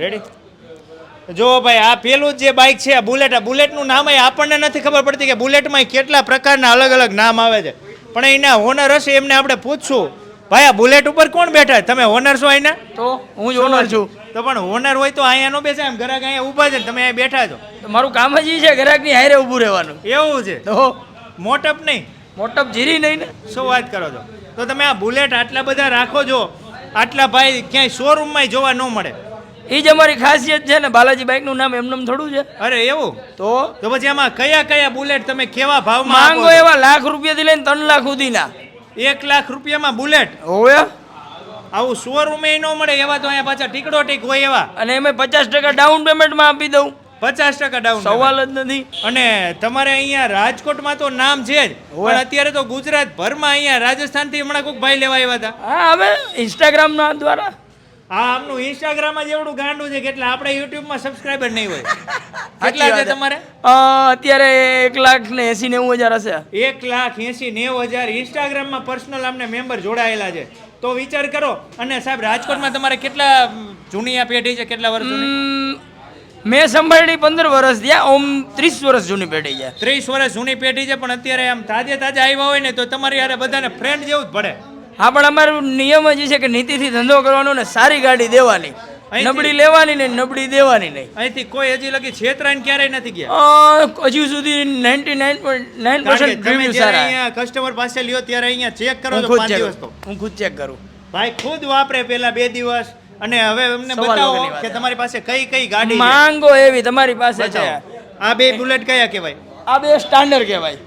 Ready જો ભાઈ આ પેલું જ બાઇક છે બુલેટ આ બુલેટનું નામ આપણને નથી ખબર પડતી કે બુલેટમાં કેટલા પ્રકારના અલગ અલગ નામ આવે છે. પણ એના ઓનર હશે એમને આપણે પૂછશું ભાઈ આ બુલેટ ઉપર કોણ બેઠા? તમે ઓનર છો અહીંના? તો હું જ ઓનર છું. તો પણ ઓનર હોય તો અહીંયા નો બેસે એમ ઘરાક અહીંયા ઊભા છે તમે અહીંયા બેઠા છો. તો મારું કામ જ એ છે ગ્રાહકની હારે ઊભું રહેવાનું. એવું છે? તો મોટપ નહીં. મોટપ જીરી નહીં ને. શું વાત કરો છો? તો તમે આ બુલેટ આટલા બધા રાખો છો આટલા ભાઈ ક્યાંય શોરૂમમાં જોવા ન મળે. એ જ અમારી ખાસિયત છે ને બાલાજી બાઇકનું નામ એમનું થોડું છે. અરે એવું? તો તો પછી આમાં કયા કયા બુલેટ તમે કેવા ભાવમાં માંગો એવા લાખ રૂપિયાથી લઈને ત્રણ લાખ સુધીના. એક લાખ રૂપિયામાં બુલેટ? હોવે. આવું શોરૂમે ન મળે એવા તો અહીંયા પાછા ટીકડો ટીક હોય એવા. અને એમ પચાસ ટકા ડાઉન પેમેન્ટમાં આપી દઉં. પચાસ ટકા ડાઉન સવાલ જ નથી. અને તમારે અહીંયા રાજકોટમાં તો નામ છે જ. પણ અત્યારે તો ગુજરાત ભરમાં અહીંયા રાજસ્થાનથી હમણાં કોઈક ભાઈ લેવા આવ્યા હતા. હા હવે ઇન્સ્ટાગ્રામના દ્વારા. હા આમનું ઇન્સ્ટાગ્રામ જ એવડું ગાંડું છે કે એટલે આપણે યુટ્યુબમાં સબસ્ક્રાઇબર નહીં હોય. કેટલા છે તમારે? અત્યારે એક લાખ ને એસી નેવું હજાર હશે. એક લાખ એસી નેવું હજાર ઇન્સ્ટાગ્રામમાં પર્સનલ અમને મેમ્બર જોડાયેલા છે. તો વિચાર કરો. અને સાહેબ રાજકોટમાં તમારે કેટલા જૂની આ પેઢી છે? કેટલા વર્ષ જૂની? મેં સંભાળી પંદર વર્ષ થયા. ઓમ ત્રીસ વર્ષ જૂની પેઢી છે. ત્રીસ વર્ષ જૂની પેઢી છે પણ અત્યારે આમ તાજે તાજા આવ્યા હોય ને તો તમારી યારે બધાને ફ્રેન્ડ જેવું જ પડે હા પણ અમારું નિયમ જ છે કે નીતિથી ધંધો કરવાનો ને સારી ગાડી દેવાની. નબળી લેવાની નહીં નબળી દેવાની નહીં. અહીંથી કોઈ હજી લગી છેતરાઈને ક્યારેય નથી ગયા? હજુ સુધી ninety nine point nine percent review સારા. અહીંયા કસ્ટમર પાસે લ્યો ત્યારે અહીંયા ચેક કરો તો પાંચ દિવસ તો. હું ખુદ ચેક કરું. ભાઈ ખુદ વાપરે પેલા બે દિવસ અને હવે અમને બતાવો કે તમારી પાસે કઈ કઈ ગાડી માંગો એવી તમારી પાસે છે. આ બે બુલેટ કયા કહેવાય? આ બે સ્ટાન્ડર્ડ કહેવાય.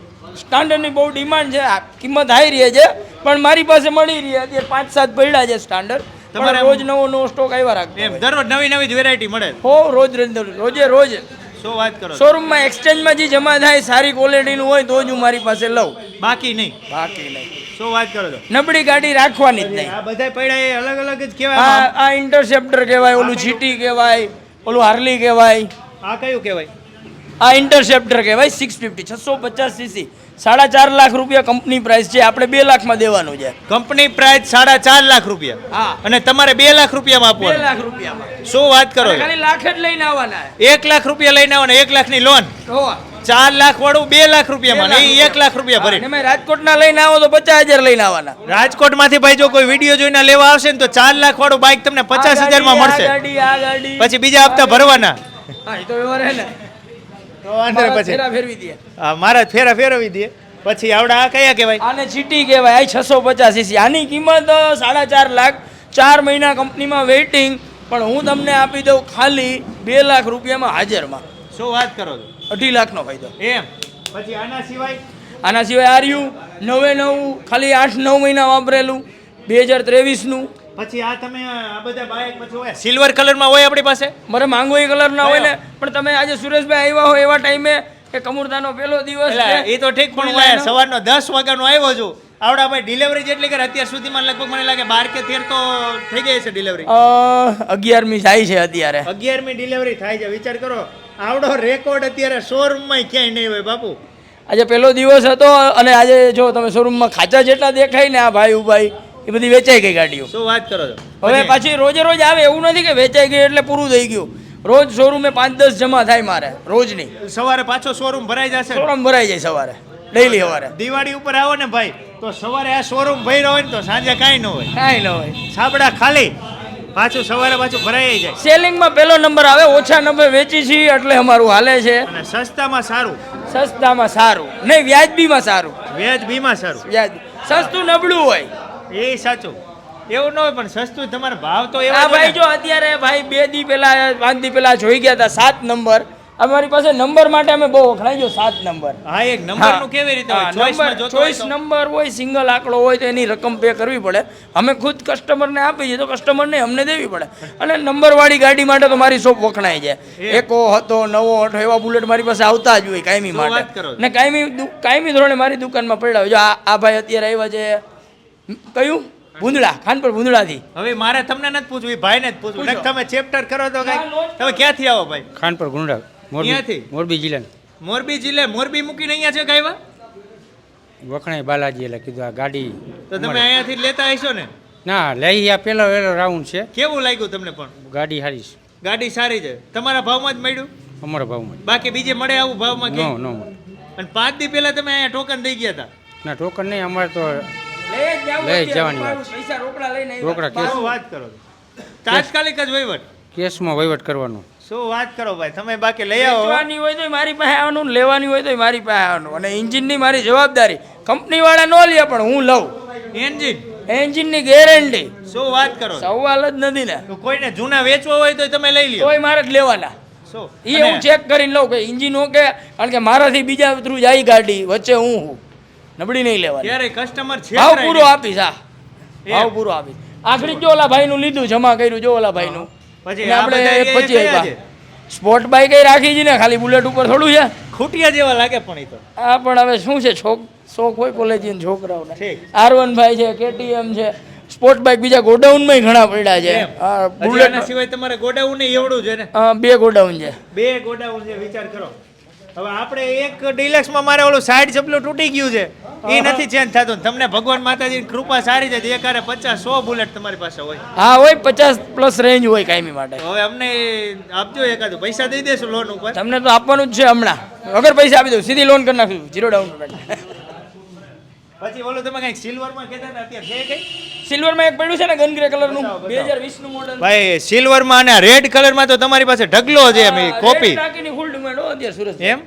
સ્ટાન્ડર્ડની બહુ ડિમાન્ડ છે કિંમત હાઈ રહી છે પણ મારી પાસે મળી રહી અત્યારે પાંચ સાત પડ્યા છે સ્ટાન્ડર્ડ. તમારે રોજ નવો નવો સ્ટોક આવ્યા રાખે. દરરોજ નવી નવી વેરાયટી મળે. હો રોજ રોજ રોજે રોજ. શું વાત કરો શોરૂમમાં એક્સચેન્જમાં જે જમા થાય સારી ક્વોલિટીનું હોય તો જ હું મારી પાસે લઉં. બાકી નહીં. બાકી નહીં. શું વાત કરો છો? નબળી ગાડી રાખવાની જ નહીં. આ બધા પડ્યા એ અલગ અલગ જ આ આ ઇન્ટરસેપ્ટર કહેવાય ઓલું જીટી કહેવાય ઓલું હાર્લી કહેવાય. આ કયું કહેવાય? આ ઇન્ટરસેપ્ટર કહેવાય સિક્સ ફિફ્ટી છસો પચાસ સીસી સાડા ચાર લાખ રૂપિયા કંપની પ્રાઇસ છે આપણે બે લાખમાં દેવાનું છે. કંપની પ્રાઇસ સાડા ચાર લાખ રૂપિયા. હા. અને તમારે બે લાખ રૂપિયામાં બે લાખ રૂપિયામાં. શું વાત કરો ખાલી લાખ જ લઈને આવવાના. એક લાખ રૂપિયા લઈને આવવાના એક લાખની લોન ચાર લાખ વાળું બે લાખ રૂપિયામાં નહીં એક લાખ રૂપિયા ભરી તમે મેં રાજકોટના લઈને આવો તો પચાસ હજાર લઈને આવવાના. રાજકોટમાંથી ભાઈ જો કોઈ વીડિયો જોઈને લેવા આવશે ને તો ચાર લાખ વાળું બાઇક તમને પચાસ હજાર હજારમાં ગાડી, મળશે પછી બીજા હપ્તા ભરવાના. હા એ તો વ્યવહાર હે ને. તો વાંધો નહીં પછી. ફેરા ફેરવી દે. હા, મારા જ ફેરા ફેરવી દે. પછી આવડા આ કયા કહેવાય? આને જીટી કહેવાય. આ છસો પચાસ સીસી આની કિંમત સાડા ચાર લાખ. ચાર મહિના કંપનીમાં વેઇટિંગ પણ હું તમને આપી દઉં ખાલી બે લાખ રૂપિયામાં હાજરમાં. શું વાત કરો છો? અઢી લાખનો ફાયદો. એમ. પછી આના સિવાય? આના સિવાય આર્યું નવે નવું ખાલી આઠ નવ મહિના વાપરેલું. બે હજાર ત્રેવીસનું. પછી આ તમે આ બધા બાઇક પછી હોય સિલ્વર કલરમાં હોય આપણી પાસે? મારે માંગો એ કલરના હોય ને પણ તમે આજે સુરેશભાઈ આવ્યા હોય એવા ટાઈમે એ કમુરદાનો પહેલો દિવસ છે. એ તો ઠીક પણ સવારનો દસ વાગ્યાનો આવ્યો છું. આવડા ભાઈ ડિલિવરી જેટલી કરે અત્યાર સુધીમાં લગભગ મને લાગે બાર કે તેર તો થઈ ગઈ છે ડિલિવરી અ, અગિયારમી થાય છે અત્યારે. અગિયારમી ડિલિવરી થાય છે. વિચાર કરો આવડો રેકોર્ડ અત્યારે શોરૂમમાં ક્યાંય નહીં હોય બાપુ. આજે પહેલો દિવસ હતો અને આજે જો તમે શોરૂમમાં ખાચા જેટલા દેખાય ને આ ભાઈ ઉભાઈ એ બધી વેચાઈ ગઈ ગાડીઓ. શું વાત કરો છો? હવે પાછી રોજે રોજ આવે એવું નથી કે વેચાઈ ગઈ એટલે પૂરું થઈ ગયું. રોજ શોરૂમે પાંચ દસ જમા થાય મારે રોજની. સવારે પાછો શોરૂમ ભરાઈ જશે? શોરૂમ ભરાઈ જાય સવારે ડેઈલી સવારે. દિવાળી ઉપર આવો ને ભાઈ તો સવારે આ શોરૂમ ભર્યો હોય ને તો સાંજે કાંઈ ન હોય. કાંઈ ન હોય. છાબડા ખાલી પાછું સવારે પાછું ભરાઈ જાય. સેલિંગમાં પહેલો નંબર આવે ઓછા નંબર વેચી છીએ એટલે અમારું હાલે છે. અને સસ્તામાં સારું. સસ્તામાં સારું. નહીં વ્યાજબીમાં સારું. વ્યાજબીમાં સારું. વ્યાજ સસ્તું નબળું હોય. એ સાચું. એવું ન હોય પણ સસ્તું તમારે ભાવ તો એવા ભાઈ જો અત્યારે ભાઈ બે દી પહેલા પાંચ દી પહેલા જોઈ ગયા હતા સાત નંબર. અમારી પાસે નંબર માટે અમે બહુ વખણાઈ ગયો સાત નંબર. હા એક નંબરનું કેવી રીતે હોય? ચોઈસ નંબર હોય સિંગલ આંકડો હોય તો એની રકમ પે કરવી પડે. અમે ખુદ કસ્ટમરને આપી તો તો કસ્ટમરને અમને દેવી પડે. અને નંબરવાળી ગાડી માટે તો મારી શોપ વખણાય છે. એકો હતો નવો હતો એવા બુલેટ મારી પાસે આવતા જ હોય કાયમી માટે. ને કાયમી કાયમી ધોરણે મારી દુકાનમાં પડ્યા જો આ ભાઈ અત્યારે આવ્યા છે કયું? ભૂંદડા ખાનપુર ભૂંદડાથી. હવે મારે તમને નથી પૂછવું ભાઈને જ પૂછવું. તમે ચેપ્ટર કરો તો કઈ તમે ક્યાંથી આવો ભાઈ? ખાનપર ગુંડા? મોરબી મોરબી જિલ્લા મોરબી જિલ્લે મોરબી મૂકીને અહીંયા છે કઈ વખણાઈ બાલાજી એટલે કીધું આ ગાડી તો તમે અહીંયાથી લેતા હશો ને? ના લઈ આ પેલો વેલો રાઉન્ડ છે. કેવું લાગ્યું તમને પણ? ગાડી સારી છે. ગાડી સારી છે. તમારા ભાવમાં જ મળ્યું? અમારા ભાવમાં બાકી બીજે મળે આવું ભાવમાં નો કે? નો અને પાંચ દી પહેલા તમે અહીંયા ટોકન દઈ ગયા હતા. ના ટોકન નહીં અમારે તો લઈ. જવાની વાત. પૈસા રોકડા લઈને રોકડા કેસ વાત કરો તાત્કાલિક જ વહીવટ. કેસમાં વહીવટ કરવાનો. શું વાત કરો ભાઈ? તમે બાકી લઈ આવો. લેવાની હોય તો મારી પાસે આવવાનું લેવાની હોય તો મારી પાસે આવવાનું. અને એન્જિનની મારી જવાબદારી. કંપની વાળા ન લે પણ હું લઉં. એન્જિન? એન્જિનની ગેરંટી. શું વાત કરો સવાલ જ નથી ને. તો કોઈને જૂના વેચવા હોય તો તમે લઈ લ્યો. કોઈ મારે જ લેવાના. શું? એ હું ચેક કરીને લઉં કે એન્જિન ઓકે કારણ કે મારાથી બીજા થ્રુ જાય ગાડી વચ્ચે હું હું. નબળી નહીં લેવાની. ત્યારે કસ્ટમર છે ભાવ પૂરો આપીશ હા ભાવ પૂરો આપીશ આખરી જો ઓલા ભાઈનું લીધું જમા કર્યું જો ઓલા ભાઈનું. પછી આપણે એક પછી આવ્યા. સ્પોર્ટ બાઈક એ રાખી છે ને? ખાલી બુલેટ ઉપર થોડું છે. ખૂટિયા જેવા લાગે પણ એ તો. આ પણ હવે શું છે? છોક શોખ હોય કોલેજીન છોકરાઓને. આર વન ભાઈ છે કેટીએમ છે. સ્પોર્ટ બાઈક બીજા ગોડાઉનમાં ઘણા પડ્યા છે. બુલેટ સિવાય તમારે ગોડાઉન એવડું છે ને? બે ગોડાઉન છે. બે ગોડાઉન છે વિચાર કરો. હવે આપણે એક ડિલક્સમાં મારે ઓલું સાઈડ ચપલું તૂટી ગયું છે. એ નથી ચેન્જ થતું. તમને ભગવાન માતાજીની કૃપા સારી છે. જે કારે પચાસ સો બુલેટ તમારી પાસે હોય. હા હોય પચાસ પ્લસ રેન્જ હોય કાયમી માટે. હવે અમને આપજો એકાદ. પૈસા દઈ દેશું લોન ઉપર. તમને તો આપવાનું જ છે હમણાં. વગર પૈસા આપી દઉં સીધી લોન કરી નાખશું. જીરો ડાઉન પેમેન્ટ પછી ઓલું તમે કંઈક સિલ્વરમાં કહેતા હતા અત્યારે છે કઈ? સિલ્વરમાં એક પડ્યું છે ને ગન ગ્રે કલરનું બે હજાર મોડલ ભાઈ સિલ્વરમાં અને રેડ કલરમાં તો તમારી પાસે ઢગલો છે એમ કોપી ટાંકીની ફૂલ અત્યારે સુરત એમ?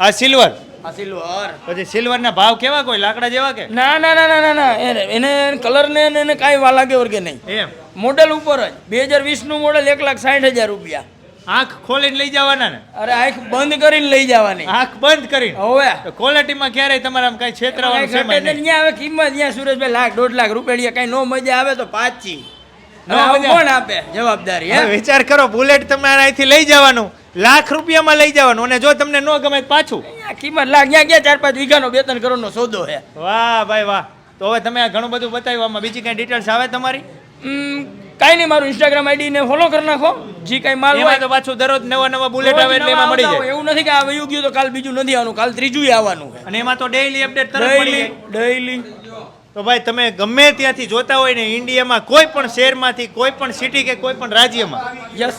આ સિલ્વર? આ સિલ્વર. પછી સિલ્વરના ભાવ કેવા કોઈ? લાકડા જેવા કે? ના ના ના ના ના ના. એને- કલર ને એને- કાંઈ વા લાગે વર્ગે નહીં. એમ. મોડેલ ઉપર જ. બે હજાર વીસનું મોડલ એક લાખ સાઠ હજાર રૂપિયા. આંખ ખોલીને લઈ જવાના ને? અરે આંખ બંધ કરીને લઈ જવાની. આંખ બંધ કરીને? હવે. તો ક્વોલિટીમાં ક્યારેય તમારે આમ કઈ છેતરાવાનું છે નહીં. હવે કિંમત ત્યાં સુરેશભાઈ લાખ દોઢ લાખ રૂપિયા કાંઈ નો મજા આવે તો નો મજા. કોણ આપે? જવાબદારી હે? વિચાર કરો બુલેટ તમારે અહીંથી લઈ જવાનું લાખ રૂપિયામાં લઈ જવાનું અને જો તમને ન ગમે પાછું. કિંમત લાખ ક્યાં ગયા ચાર પાંચ વીઘાનો બે ત્રણ કરોડનો સોદો હે? વાહ ભાઈ વાહ. તો હવે તમે આ ઘણું બધું બતાવ્યું આમાં બીજી કઈ ડિટેલ્સ આવે તમારી? કાંઈ નહીં મારું ઇન્સ્ટાગ્રામ આઈડી ને ફોલો કરી નાખો. જે કાંઈ માલ હોય તો પાછું દરરોજ નવા નવા બુલેટ આવે એટલે એમાં મળી જાય. એવું નથી કે આ વયું ગયું તો કાલ બીજું નથી આવવાનું કાલ ત્રીજું આવવાનું અને એમાં તો ડેઈલી અપડેટ મળી ડેઈલી ડેઈલી તો ભાઈ તમે ગમે ત્યાંથી જોતા હોય ને ઇન્ડિયામાં કોઈ પણ શહેરમાંથી કોઈ પણ સિટી કે કોઈ પણ રાજ્યમાં યસ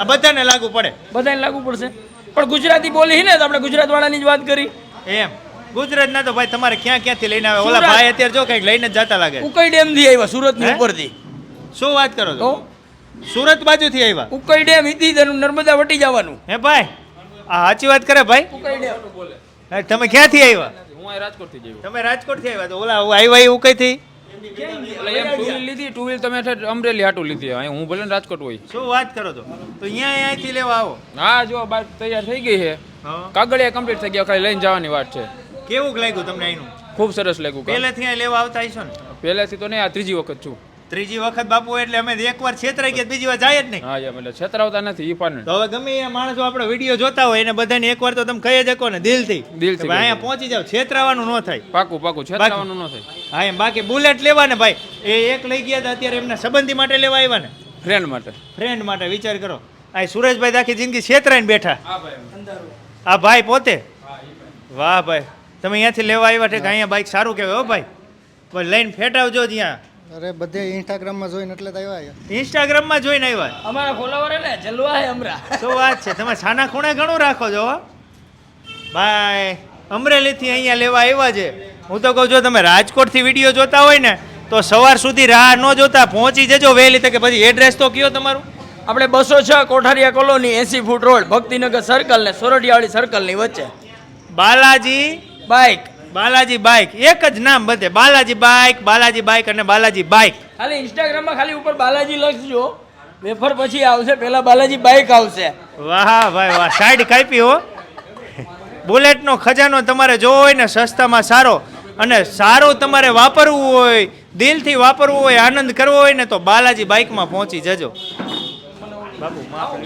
આ બધાને લાગુ પડે. બધાને લાગુ પડશે. પણ ગુજરાતી બોલી ને તો આપણે ગુજરાત વાળાની જ વાત કરી. એમ. ગુજરાતના તો ભાઈ તમારે ક્યાં ક્યાંથી લઈને આવે? ઓલા. ભાઈ અત્યારે જો કંઈક લઈને જતા લાગે. ઉકઈ ડેમથી આવ્યા સુરતની? ઉપરથી. શું વાત કરો તો? છો સુરત બાજુથી આવ્યા? ઉકઈ ડેમ ઈથી નર્મદા વટી જવાનું. હે ભાઈ? આ સાચી વાત કરે ભાઈ? ઉકઈ ડેમ. તમે ક્યાંથી આવ્યા? હું અહીં રાજકોટથી જ આવ્યો. તમે રાજકોટથી આવ્યા તો ઓલા આવ્યા એવું કઈથી? એટલે એમ ટુ વ્હીલ લીધી ટુ વ્હીલ તમે ઠેઠ અમરેલી હાટું લીધી. અહીં હું ભલે ને રાજકોટ હોય. શું વાત કરો છો તો અહીંયા અહીંયાથી લેવા આવો. હા જો બાઇક તૈયાર થઈ ગઈ છે. કાગળિયા કમ્પ્લીટ થઈ ગયા ખાલી લઈને જવાની વાત છે. કેવું લાગ્યું તમને અહીંનું? ખૂબ સરસ લાગ્યું. પહેલેથી અહીં લેવા આવતા હશો ને? પહેલેથી તો નહીં આ ત્રીજી વખત છું. ત્રીજી વખત બાપુ એટલે અમે એકવાર છેતરાઈ ગયા બીજી વાર જાય જ નહીં. હા એટલે છેતરાવતા નથી ઈ પણ. તો હવે ગમે એ માણસો આપણે વીડિયો જોતા હોય એને બધાને એકવાર તો તમે કહી શકો ને દિલથી. દિલથી ભાઈ અહીંયા પહોંચી જાવ છેતરાવાનું ન થાય. પાકું પાકું છેતરાવાનું ન થાય. હા એમ બાકી બુલેટ લેવા ને ભાઈ. એ એક લઈ ગયા હતા અત્યારે એમના સંબંધી માટે લેવા આવ્યા ને. ફ્રેન્ડ માટે. ફ્રેન્ડ માટે વિચાર કરો. આ સુરેશભાઈ આખી જિંદગી છેતરાઈને બેઠા. હા ભાઈ. આ ભાઈ પોતે? વાહ ભાઈ. તમે અહીંયાથી લેવા આવ્યા છે કે અહીંયા બાઈક સારું કહેવાય હો ભાઈ. લઈને ફેટાવજો ત્યાં અરે બધે ઇન્સ્ટાગ્રામમાં જોઈને એટલે તો આવ્યા. ઇન્સ્ટાગ્રામમાં જોઈને આવ્યા અમારા ફોલોવર ને જલવા હે હમણાં શું વાત છે? તમે છાના ખૂણે ઘણું રાખો છો હો. ભાઈ અમરેલીથી અહીંયા લેવા આવ્યા છે. હું તો કહું જો તમે રાજકોટથી વીડિયો જોતા હોય ને તો સવાર સુધી રાહ ન જોતા પહોંચી જજો વહેલી તકે. પછી એડ્રેસ તો કયો તમારું? આપણે બસો છ કોઠારિયા કોલોની એસી ફૂટ રોડ ભક્તિનગર સર્કલ ને સોરઠિયાવાળી સર્કલની વચ્ચે. બાલાજી બાઇક બાલાજી બાઇક એક જ નામ બધે. બાલાજી બાઇક બાલાજી બાઇક અને બાલાજી બાઇક ખાલી ઇન્સ્ટાગ્રામમાં ખાલી ઉપર બાલાજી લખજો. વેફર પછી આવશે પહેલા બાલાજી બાઇક આવશે. વાહ ભાઈ વાહ. સાઈડ કાપી હો. બુલેટનો ખજાનો તમારે જોવો હોય ને સસ્તામાં સારો. અને સારું તમારે વાપરવું હોય દિલથી વાપરવું હોય આનંદ કરવો હોય ને તો બાલાજી બાઇકમાં પહોંચી જજો. માફ